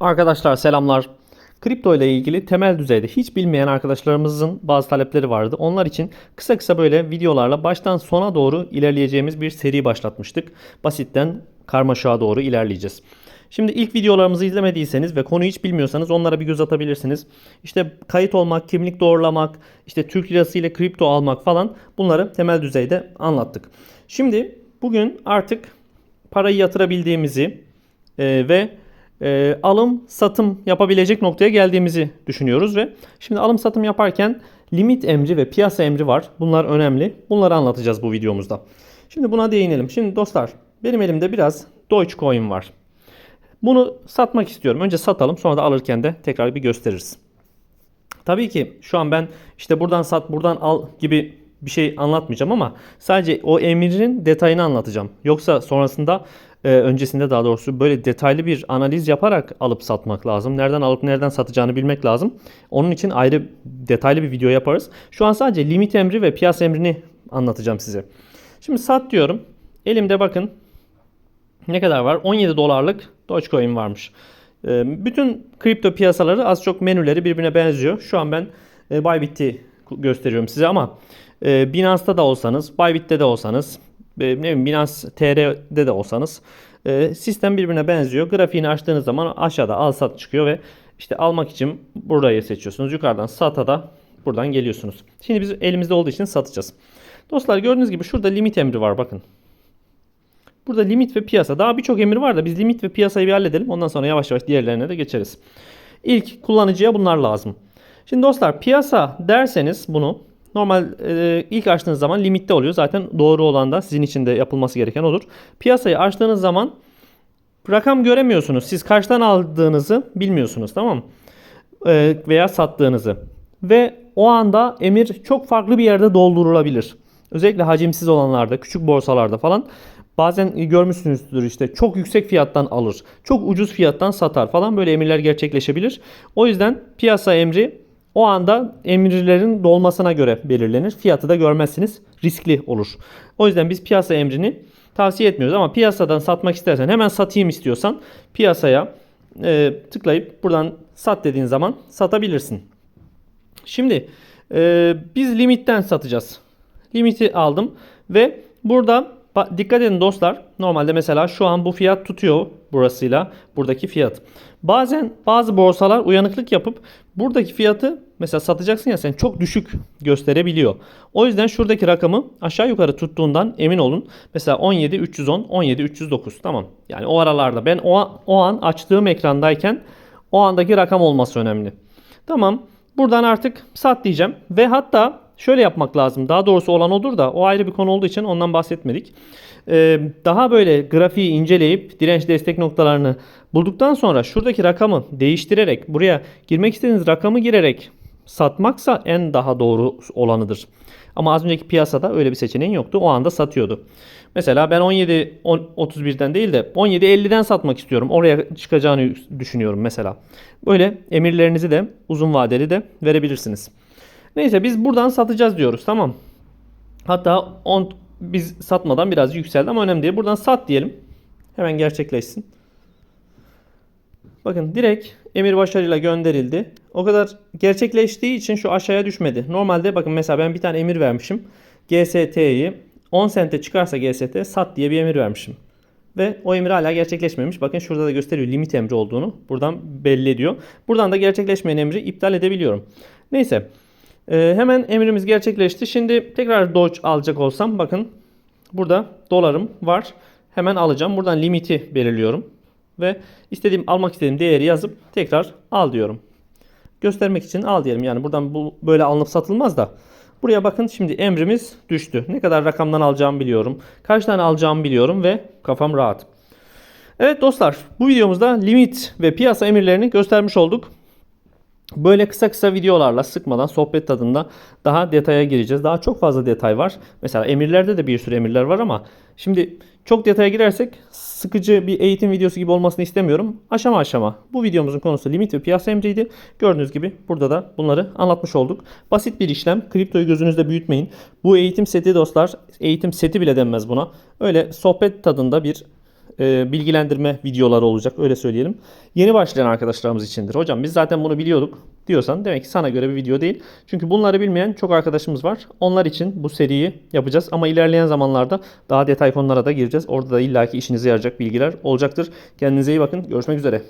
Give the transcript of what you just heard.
Arkadaşlar selamlar. Kripto ile ilgili temel düzeyde hiç bilmeyen arkadaşlarımızın bazı talepleri vardı. Onlar için kısa kısa böyle videolarla baştan sona doğru ilerleyeceğimiz bir seri başlatmıştık. Basitten karmaşağa doğru ilerleyeceğiz. Şimdi ilk videolarımızı izlemediyseniz ve konuyu hiç bilmiyorsanız onlara bir göz atabilirsiniz. İşte kayıt olmak, kimlik doğrulamak, işte Türk lirası ile kripto almak falan bunları temel düzeyde anlattık. Şimdi bugün artık parayı yatırabildiğimizi e, ve e, alım satım yapabilecek noktaya geldiğimizi düşünüyoruz ve şimdi alım satım yaparken limit emri ve piyasa emri var. Bunlar önemli. Bunları anlatacağız bu videomuzda. Şimdi buna değinelim. Şimdi dostlar benim elimde biraz Dogecoin var. Bunu satmak istiyorum. Önce satalım sonra da alırken de tekrar bir gösteririz. Tabii ki şu an ben işte buradan sat buradan al gibi bir şey anlatmayacağım ama sadece o emrin detayını anlatacağım. Yoksa sonrasında e, öncesinde daha doğrusu böyle detaylı bir analiz yaparak alıp satmak lazım. Nereden alıp nereden satacağını bilmek lazım. Onun için ayrı detaylı bir video yaparız. Şu an sadece limit emri ve piyasa emrini anlatacağım size. Şimdi sat diyorum. Elimde bakın ne kadar var? 17 dolarlık Dogecoin varmış. E, bütün kripto piyasaları az çok menüleri birbirine benziyor. Şu an ben e, Bybit'i gösteriyorum size ama e, Binance'da da olsanız, Bybit'te de olsanız, e, ne bileyim Binance TR'de de olsanız e, sistem birbirine benziyor. Grafiğini açtığınız zaman aşağıda al sat çıkıyor ve işte almak için burayı seçiyorsunuz. Yukarıdan sata da buradan geliyorsunuz. Şimdi biz elimizde olduğu için satacağız. Dostlar gördüğünüz gibi şurada limit emri var bakın. Burada limit ve piyasa. Daha birçok emir var da biz limit ve piyasayı bir halledelim. Ondan sonra yavaş yavaş diğerlerine de geçeriz. İlk kullanıcıya bunlar lazım. Şimdi dostlar piyasa derseniz bunu normal e, ilk açtığınız zaman limitte oluyor. Zaten doğru olan da sizin için de yapılması gereken olur. Piyasayı açtığınız zaman rakam göremiyorsunuz. Siz kaçtan aldığınızı bilmiyorsunuz tamam mı? E, veya sattığınızı. Ve o anda emir çok farklı bir yerde doldurulabilir. Özellikle hacimsiz olanlarda, küçük borsalarda falan Bazen görmüşsünüzdür işte çok yüksek fiyattan alır, çok ucuz fiyattan satar falan böyle emirler gerçekleşebilir. O yüzden piyasa emri o anda emirlerin dolmasına göre belirlenir. Fiyatı da görmezsiniz. Riskli olur. O yüzden biz piyasa emrini tavsiye etmiyoruz ama piyasadan satmak istersen hemen satayım istiyorsan piyasaya e, tıklayıp buradan sat dediğin zaman satabilirsin. Şimdi e, biz limitten satacağız. Limiti aldım ve burada Dikkat edin dostlar. Normalde mesela şu an bu fiyat tutuyor burasıyla buradaki fiyat. Bazen bazı borsalar uyanıklık yapıp buradaki fiyatı mesela satacaksın ya sen çok düşük gösterebiliyor. O yüzden şuradaki rakamı aşağı yukarı tuttuğundan emin olun. Mesela 17 310 17 309 tamam. Yani o aralarda ben o, o an açtığım ekrandayken o andaki rakam olması önemli. Tamam. Buradan artık sat diyeceğim ve hatta şöyle yapmak lazım. Daha doğrusu olan olur da o ayrı bir konu olduğu için ondan bahsetmedik. Ee, daha böyle grafiği inceleyip direnç destek noktalarını bulduktan sonra şuradaki rakamı değiştirerek buraya girmek istediğiniz rakamı girerek satmaksa en daha doğru olanıdır. Ama az önceki piyasada öyle bir seçeneğin yoktu. O anda satıyordu. Mesela ben 17 31'den değil de 17 50'den satmak istiyorum. Oraya çıkacağını düşünüyorum mesela. Böyle emirlerinizi de uzun vadeli de verebilirsiniz. Neyse biz buradan satacağız diyoruz tamam. Hatta on, biz satmadan biraz yükseldi ama önemli değil. Buradan sat diyelim. Hemen gerçekleşsin. Bakın direkt emir başarıyla gönderildi. O kadar gerçekleştiği için şu aşağıya düşmedi. Normalde bakın mesela ben bir tane emir vermişim. GST'yi 10 sente çıkarsa GST sat diye bir emir vermişim. Ve o emir hala gerçekleşmemiş. Bakın şurada da gösteriyor limit emri olduğunu. Buradan belli ediyor. Buradan da gerçekleşmeyen emri iptal edebiliyorum. Neyse. Ee, hemen emrimiz gerçekleşti. Şimdi tekrar Doge alacak olsam bakın burada dolarım var. Hemen alacağım. Buradan limiti belirliyorum. Ve istediğim almak istediğim değeri yazıp tekrar al diyorum. Göstermek için al diyelim. Yani buradan bu böyle alınıp satılmaz da. Buraya bakın şimdi emrimiz düştü. Ne kadar rakamdan alacağımı biliyorum. Kaç tane alacağımı biliyorum ve kafam rahat. Evet dostlar bu videomuzda limit ve piyasa emirlerini göstermiş olduk. Böyle kısa kısa videolarla sıkmadan sohbet tadında daha detaya gireceğiz. Daha çok fazla detay var. Mesela emirlerde de bir sürü emirler var ama şimdi çok detaya girersek sıkıcı bir eğitim videosu gibi olmasını istemiyorum. Aşama aşama. Bu videomuzun konusu limit ve piyasa emriydi. Gördüğünüz gibi burada da bunları anlatmış olduk. Basit bir işlem. Kriptoyu gözünüzde büyütmeyin. Bu eğitim seti dostlar, eğitim seti bile denmez buna. Öyle sohbet tadında bir e, bilgilendirme videoları olacak öyle söyleyelim. Yeni başlayan arkadaşlarımız içindir. Hocam biz zaten bunu biliyorduk diyorsan demek ki sana göre bir video değil. Çünkü bunları bilmeyen çok arkadaşımız var. Onlar için bu seriyi yapacağız ama ilerleyen zamanlarda daha detay konulara da gireceğiz. Orada da illaki işinize yarayacak bilgiler olacaktır. Kendinize iyi bakın. Görüşmek üzere.